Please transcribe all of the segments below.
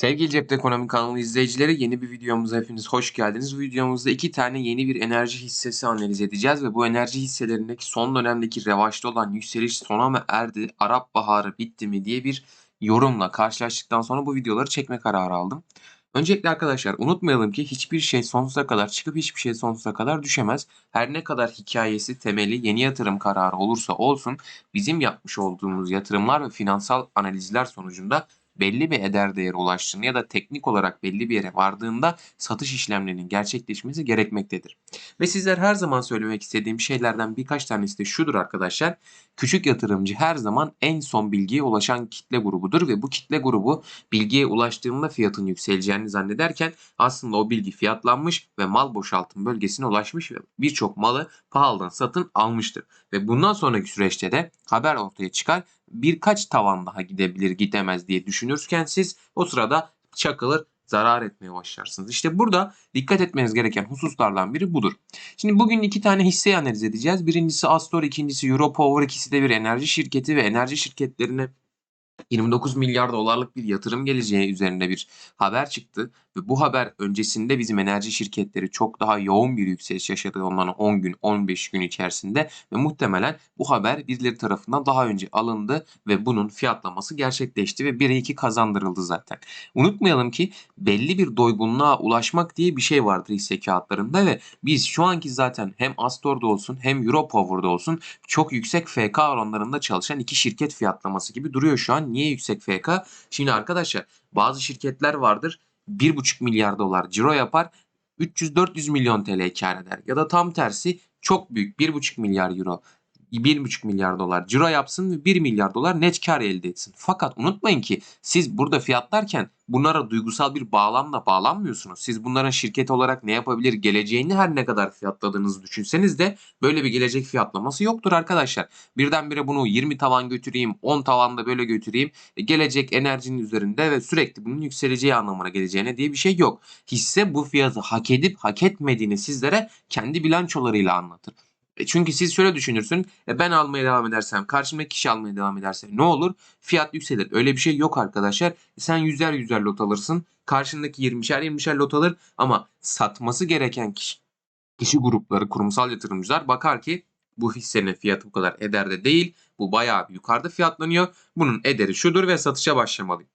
Sevgili Cepte Ekonomi kanalı izleyicileri yeni bir videomuza hepiniz hoş geldiniz. Bu videomuzda iki tane yeni bir enerji hissesi analiz edeceğiz ve bu enerji hisselerindeki son dönemdeki revaçta olan yükseliş sona mı erdi, Arap Baharı bitti mi diye bir yorumla karşılaştıktan sonra bu videoları çekme kararı aldım. Öncelikle arkadaşlar unutmayalım ki hiçbir şey sonsuza kadar çıkıp hiçbir şey sonsuza kadar düşemez. Her ne kadar hikayesi temeli yeni yatırım kararı olursa olsun bizim yapmış olduğumuz yatırımlar ve finansal analizler sonucunda belli bir eder değeri ulaştığında ya da teknik olarak belli bir yere vardığında satış işlemlerinin gerçekleşmesi gerekmektedir. Ve sizler her zaman söylemek istediğim şeylerden birkaç tanesi de şudur arkadaşlar. Küçük yatırımcı her zaman en son bilgiye ulaşan kitle grubudur ve bu kitle grubu bilgiye ulaştığında fiyatın yükseleceğini zannederken aslında o bilgi fiyatlanmış ve mal boşaltım bölgesine ulaşmış ve birçok malı pahalıdan satın almıştır. Ve bundan sonraki süreçte de haber ortaya çıkar birkaç tavan daha gidebilir gidemez diye düşünürken siz o sırada çakılır zarar etmeye başlarsınız. İşte burada dikkat etmeniz gereken hususlardan biri budur. Şimdi bugün iki tane hisseyi analiz edeceğiz. Birincisi Astor, ikincisi Europower. İkisi de bir enerji şirketi ve enerji şirketlerine 29 milyar dolarlık bir yatırım geleceği üzerinde bir haber çıktı. Ve bu haber öncesinde bizim enerji şirketleri çok daha yoğun bir yükseliş yaşadı ondan 10 gün 15 gün içerisinde ve muhtemelen bu haber birileri tarafından daha önce alındı ve bunun fiyatlaması gerçekleşti ve 1'e 2 kazandırıldı zaten. Unutmayalım ki belli bir doygunluğa ulaşmak diye bir şey vardır hisse kağıtlarında ve biz şu anki zaten hem Astor'da olsun hem Europower'da olsun çok yüksek FK oranlarında çalışan iki şirket fiyatlaması gibi duruyor şu an. Niye yüksek FK? Şimdi arkadaşlar bazı şirketler vardır 1,5 milyar dolar ciro yapar 300-400 milyon TL kar eder. Ya da tam tersi çok büyük 1,5 milyar euro 1,5 milyar dolar ciro yapsın ve 1 milyar dolar net kar elde etsin. Fakat unutmayın ki siz burada fiyatlarken bunlara duygusal bir bağlamla bağlanmıyorsunuz. Siz bunların şirket olarak ne yapabilir geleceğini her ne kadar fiyatladığınızı düşünseniz de böyle bir gelecek fiyatlaması yoktur arkadaşlar. Birdenbire bunu 20 tavan götüreyim 10 tavanda böyle götüreyim e, gelecek enerjinin üzerinde ve sürekli bunun yükseleceği anlamına geleceğine diye bir şey yok. Hisse bu fiyatı hak edip hak etmediğini sizlere kendi bilançolarıyla anlatır. E çünkü siz şöyle düşünürsün. E ben almaya devam edersem, karşımdaki kişi almaya devam ederse ne olur? Fiyat yükselir. Öyle bir şey yok arkadaşlar. E sen yüzer yüzer lot alırsın. Karşındaki 20'şer 20'şer lot alır ama satması gereken kişi, kişi grupları, kurumsal yatırımcılar bakar ki bu hissenin fiyatı bu kadar ederde değil. Bu bayağı bir yukarıda fiyatlanıyor. Bunun ederi şudur ve satışa başlamalıyım.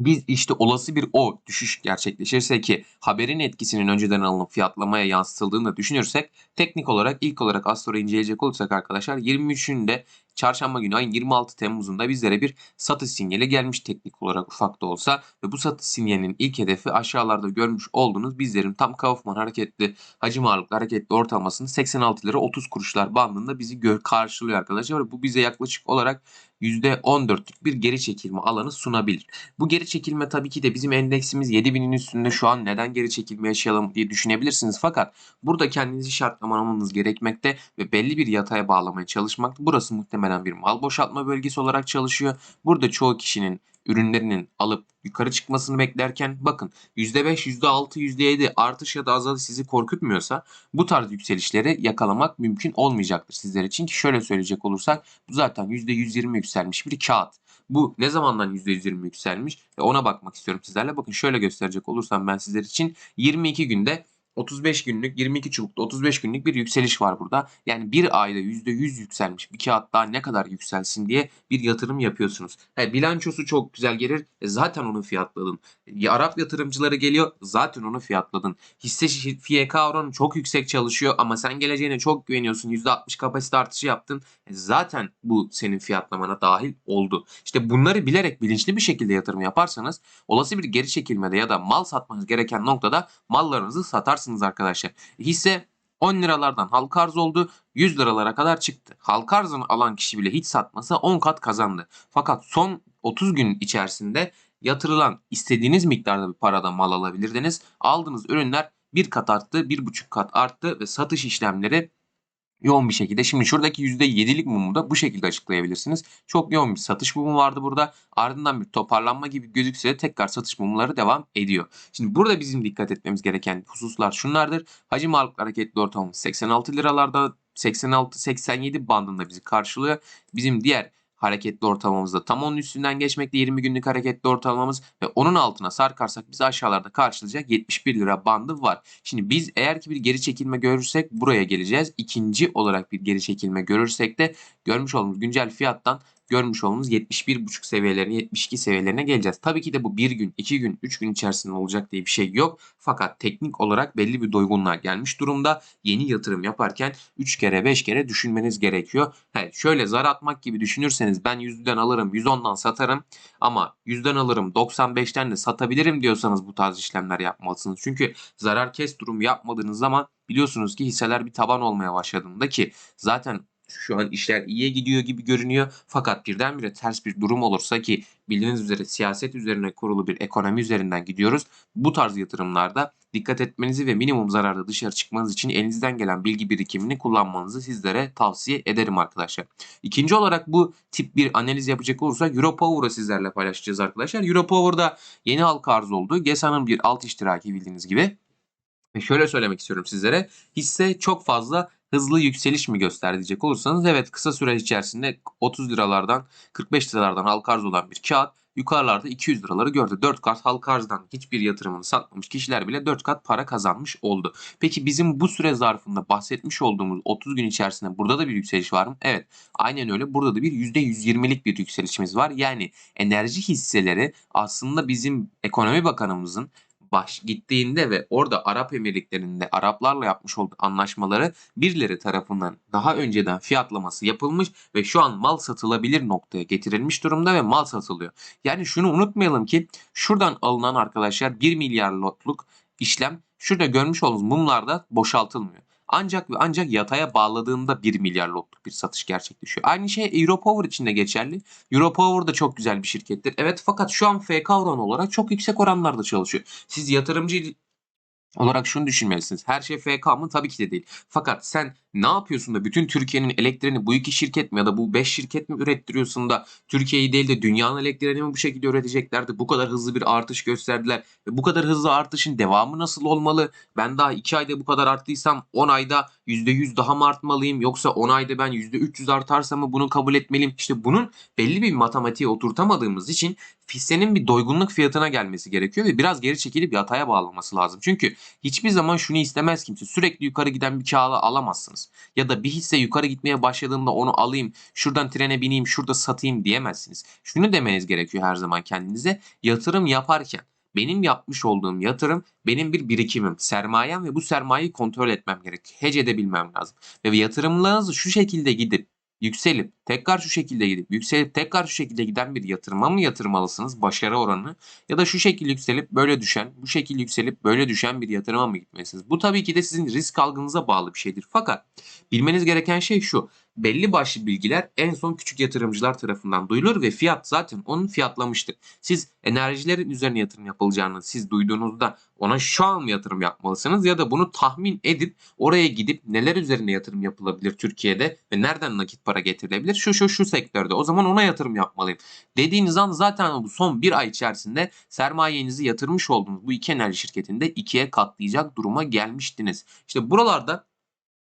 Biz işte olası bir o düşüş gerçekleşirse ki haberin etkisinin önceden alınıp fiyatlamaya yansıtıldığını da düşünürsek teknik olarak ilk olarak Astor'u inceleyecek olursak arkadaşlar 23'ünde çarşamba günü ayın 26 Temmuz'unda bizlere bir satış sinyali gelmiş teknik olarak ufak da olsa ve bu satış sinyalinin ilk hedefi aşağılarda görmüş olduğunuz bizlerin tam Kaufman hareketli hacim ağırlıklı hareketli ortalamasının 86 lira 30 kuruşlar bandında bizi gör karşılıyor arkadaşlar. Bu bize yaklaşık olarak %14'lük bir geri çekilme alanı sunabilir. Bu geri çekilme tabii ki de bizim endeksimiz 7000'in üstünde şu an neden geri çekilme yaşayalım diye düşünebilirsiniz. Fakat burada kendinizi şartlamanız gerekmekte ve belli bir yataya bağlamaya çalışmakta. Burası muhtemelen bir mal boşaltma bölgesi olarak çalışıyor. Burada çoğu kişinin ürünlerinin alıp yukarı çıkmasını beklerken bakın %5, %6, %7 artış ya da azalış sizi korkutmuyorsa bu tarz yükselişleri yakalamak mümkün olmayacaktır sizler için ki şöyle söyleyecek olursak bu zaten %120 yükselmiş bir kağıt. Bu ne zamandan %120 yükselmiş? ve ona bakmak istiyorum sizlerle. Bakın şöyle gösterecek olursam ben sizler için 22 günde 35 günlük 22 çubukta 35 günlük bir yükseliş var burada. Yani bir ayda %100 yükselmiş bir kağıt daha ne kadar yükselsin diye bir yatırım yapıyorsunuz. He, bilançosu çok güzel gelir. E, zaten onu fiyatladın. E, Arap yatırımcıları geliyor. Zaten onu fiyatladın. Hisse FK oranı çok yüksek çalışıyor ama sen geleceğine çok güveniyorsun. %60 kapasite artışı yaptın. E, zaten bu senin fiyatlamana dahil oldu. İşte bunları bilerek bilinçli bir şekilde yatırım yaparsanız olası bir geri çekilmede ya da mal satmanız gereken noktada mallarınızı satarsınız yaparsınız arkadaşlar. Hisse 10 liralardan halka arz oldu 100 liralara kadar çıktı. Halka arzını alan kişi bile hiç satmasa 10 kat kazandı. Fakat son 30 gün içerisinde yatırılan istediğiniz miktarda bir parada mal alabilirdiniz. Aldığınız ürünler bir kat arttı, bir buçuk kat arttı ve satış işlemleri yoğun bir şekilde. Şimdi şuradaki %7'lik mumu da bu şekilde açıklayabilirsiniz. Çok yoğun bir satış mumu vardı burada. Ardından bir toparlanma gibi gözükse de tekrar satış mumları devam ediyor. Şimdi burada bizim dikkat etmemiz gereken hususlar şunlardır. Hacim ağırlıklı hareketli ortalamamız 86 liralarda 86-87 bandında bizi karşılıyor. Bizim diğer hareketli ortalamamızda tam onun üstünden geçmekte 20 günlük hareketli ortalamamız ve onun altına sarkarsak bizi aşağılarda karşılayacak 71 lira bandı var. Şimdi biz eğer ki bir geri çekilme görürsek buraya geleceğiz. İkinci olarak bir geri çekilme görürsek de görmüş olduğumuz güncel fiyattan görmüş olduğunuz 71.5 seviyelerine 72 seviyelerine geleceğiz. Tabii ki de bu bir gün, iki gün, üç gün içerisinde olacak diye bir şey yok. Fakat teknik olarak belli bir doygunluğa gelmiş durumda. Yeni yatırım yaparken 3 kere 5 kere düşünmeniz gerekiyor. Evet, şöyle zar atmak gibi düşünürseniz ben %'den alırım 110'dan satarım ama 100'den alırım 95'ten de satabilirim diyorsanız bu tarz işlemler yapmalısınız. Çünkü zarar kes durumu yapmadığınız zaman biliyorsunuz ki hisseler bir taban olmaya başladığında ki zaten şu an işler iyiye gidiyor gibi görünüyor. Fakat birdenbire ters bir durum olursa ki bildiğiniz üzere siyaset üzerine kurulu bir ekonomi üzerinden gidiyoruz. Bu tarz yatırımlarda dikkat etmenizi ve minimum zararda dışarı çıkmanız için elinizden gelen bilgi birikimini kullanmanızı sizlere tavsiye ederim arkadaşlar. İkinci olarak bu tip bir analiz yapacak olursak Europower'ı sizlerle paylaşacağız arkadaşlar. Europower'da yeni halka arz oldu. GESA'nın bir alt iştiraki bildiğiniz gibi. Şöyle söylemek istiyorum sizlere. Hisse çok fazla hızlı yükseliş mi göster diyecek olursanız evet kısa süre içerisinde 30 liralardan 45 liralardan halka arz olan bir kağıt yukarılarda 200 liraları gördü. 4 kat halka arzdan hiçbir yatırımını satmamış kişiler bile 4 kat para kazanmış oldu. Peki bizim bu süre zarfında bahsetmiş olduğumuz 30 gün içerisinde burada da bir yükseliş var mı? Evet. Aynen öyle. Burada da bir %120'lik bir yükselişimiz var. Yani enerji hisseleri aslında bizim ekonomi bakanımızın baş gittiğinde ve orada Arap Emirlikleri'nde Araplarla yapmış olduğu anlaşmaları birileri tarafından daha önceden fiyatlaması yapılmış ve şu an mal satılabilir noktaya getirilmiş durumda ve mal satılıyor. Yani şunu unutmayalım ki şuradan alınan arkadaşlar 1 milyar lotluk işlem şurada görmüş olduğunuz mumlarda boşaltılmıyor. Ancak ve ancak yataya bağladığında 1 milyar lotluk bir satış gerçekleşiyor. Aynı şey Europower için de geçerli. Europower da çok güzel bir şirkettir. Evet fakat şu an FK oranı olarak çok yüksek oranlarda çalışıyor. Siz yatırımcı olarak şunu düşünmelisiniz. Her şey FK mı? Tabii ki de değil. Fakat sen ne yapıyorsun da bütün Türkiye'nin elektriğini bu iki şirket mi ya da bu beş şirket mi ürettiriyorsun da Türkiye'yi değil de dünyanın elektriğini mi bu şekilde üreteceklerdi? Bu kadar hızlı bir artış gösterdiler. Ve bu kadar hızlı artışın devamı nasıl olmalı? Ben daha 2 ayda bu kadar arttıysam 10 ayda %100 daha mı artmalıyım? Yoksa 10 ayda ben %300 artarsa mı bunu kabul etmeliyim? İşte bunun belli bir matematiğe oturtamadığımız için hissenin bir doygunluk fiyatına gelmesi gerekiyor ve biraz geri çekilip yataya bağlaması lazım. Çünkü hiçbir zaman şunu istemez kimse. Sürekli yukarı giden bir kağıdı alamazsınız. Ya da bir hisse yukarı gitmeye başladığında onu alayım, şuradan trene bineyim, şurada satayım diyemezsiniz. Şunu demeniz gerekiyor her zaman kendinize. Yatırım yaparken benim yapmış olduğum yatırım benim bir birikimim, sermayem ve bu sermayeyi kontrol etmem gerek. Hece edebilmem lazım. Ve yatırımlarınızı şu şekilde gidip yükselip tekrar şu şekilde gidip yükselip tekrar şu şekilde giden bir yatırıma mı yatırmalısınız başarı oranı ya da şu şekilde yükselip böyle düşen bu şekilde yükselip böyle düşen bir yatırıma mı gitmelisiniz? Bu tabii ki de sizin risk algınıza bağlı bir şeydir. Fakat bilmeniz gereken şey şu belli başlı bilgiler en son küçük yatırımcılar tarafından duyulur ve fiyat zaten onun fiyatlamıştır. Siz enerjilerin üzerine yatırım yapılacağını siz duyduğunuzda ona şu an mı yatırım yapmalısınız ya da bunu tahmin edip oraya gidip neler üzerine yatırım yapılabilir Türkiye'de ve nereden nakit para getirilebilir? Şu şu şu sektörde. O zaman ona yatırım yapmalıyım. Dediğiniz an zaten bu son bir ay içerisinde sermayenizi yatırmış olduğunuz bu iki enerji şirketinde ikiye katlayacak duruma gelmiştiniz. İşte buralarda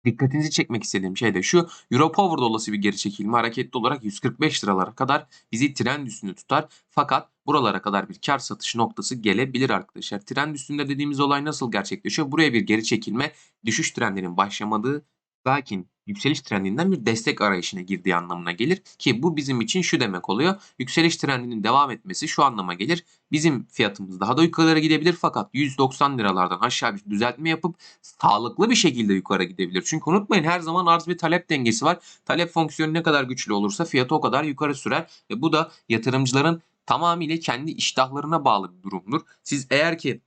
dikkatinizi çekmek istediğim şey de şu. Europower'da olası bir geri çekilme hareketli olarak 145 liralara kadar bizi trend üstünde tutar. Fakat buralara kadar bir kar satış noktası gelebilir arkadaşlar. Trend üstünde dediğimiz olay nasıl gerçekleşiyor? Buraya bir geri çekilme düşüş trendinin başlamadığı lakin yükseliş trendinden bir destek arayışına girdiği anlamına gelir. Ki bu bizim için şu demek oluyor. Yükseliş trendinin devam etmesi şu anlama gelir. Bizim fiyatımız daha da yukarılara gidebilir fakat 190 liralardan aşağı bir düzeltme yapıp sağlıklı bir şekilde yukarı gidebilir. Çünkü unutmayın her zaman arz ve talep dengesi var. Talep fonksiyonu ne kadar güçlü olursa fiyatı o kadar yukarı sürer. Ve bu da yatırımcıların tamamıyla kendi iştahlarına bağlı bir durumdur. Siz eğer ki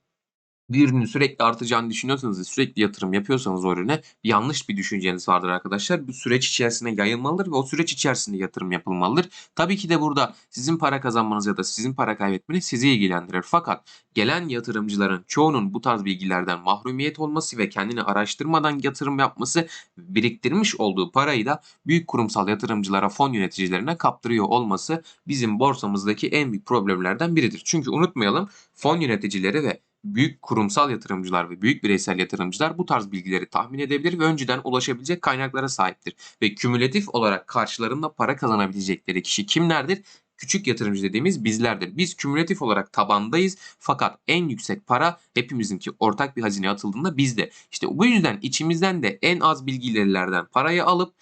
bir ürünün sürekli artacağını düşünüyorsanız sürekli yatırım yapıyorsanız o ürüne yanlış bir düşünceniz vardır arkadaşlar. Bu süreç içerisinde yayılmalıdır ve o süreç içerisinde yatırım yapılmalıdır. Tabii ki de burada sizin para kazanmanız ya da sizin para kaybetmeniz sizi ilgilendirir. Fakat gelen yatırımcıların çoğunun bu tarz bilgilerden mahrumiyet olması ve kendini araştırmadan yatırım yapması biriktirmiş olduğu parayı da büyük kurumsal yatırımcılara, fon yöneticilerine kaptırıyor olması bizim borsamızdaki en büyük problemlerden biridir. Çünkü unutmayalım fon yöneticileri ve büyük kurumsal yatırımcılar ve büyük bireysel yatırımcılar bu tarz bilgileri tahmin edebilir ve önceden ulaşabilecek kaynaklara sahiptir. Ve kümülatif olarak karşılarında para kazanabilecekleri kişi kimlerdir? Küçük yatırımcı dediğimiz bizlerdir. Biz kümülatif olarak tabandayız fakat en yüksek para hepimizinki ortak bir hazineye atıldığında bizde. İşte bu yüzden içimizden de en az bilgililerden parayı alıp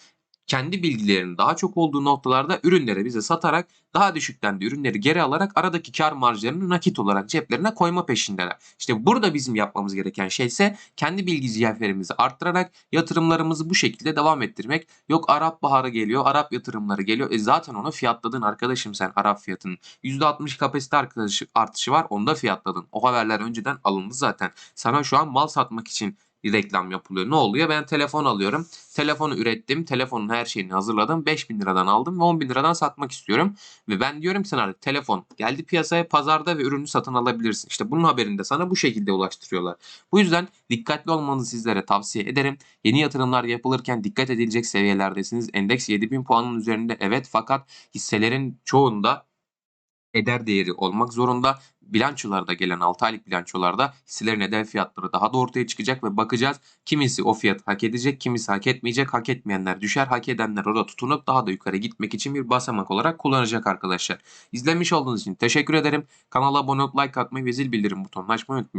kendi bilgilerinin daha çok olduğu noktalarda ürünleri bize satarak daha düşükten de ürünleri geri alarak aradaki kar marjlarını nakit olarak ceplerine koyma peşindeler. İşte burada bizim yapmamız gereken şey ise kendi bilgi ziyaferimizi arttırarak yatırımlarımızı bu şekilde devam ettirmek. Yok Arap baharı geliyor, Arap yatırımları geliyor. E zaten onu fiyatladın arkadaşım sen Arap fiyatının. %60 kapasite artışı var onu da fiyatladın. O haberler önceden alındı zaten. Sana şu an mal satmak için reklam yapılıyor. Ne oluyor? Ben telefon alıyorum. Telefonu ürettim. Telefonun her şeyini hazırladım. 5000 liradan aldım ve 10 bin liradan satmak istiyorum. Ve ben diyorum ki sana artık telefon geldi piyasaya pazarda ve ürünü satın alabilirsin. İşte bunun haberini de sana bu şekilde ulaştırıyorlar. Bu yüzden dikkatli olmanızı sizlere tavsiye ederim. Yeni yatırımlar yapılırken dikkat edilecek seviyelerdesiniz. Endeks 7000 puanın üzerinde evet fakat hisselerin çoğunda eder değeri olmak zorunda. Bilançolarda gelen 6 aylık bilançolarda hisselerin eder fiyatları daha da ortaya çıkacak ve bakacağız. Kimisi o fiyat hak edecek, kimisi hak etmeyecek. Hak etmeyenler düşer, hak edenler orada tutunup daha da yukarı gitmek için bir basamak olarak kullanacak arkadaşlar. İzlemiş olduğunuz için teşekkür ederim. Kanala abone olup like atmayı ve zil bildirim butonunu açmayı unutmayın.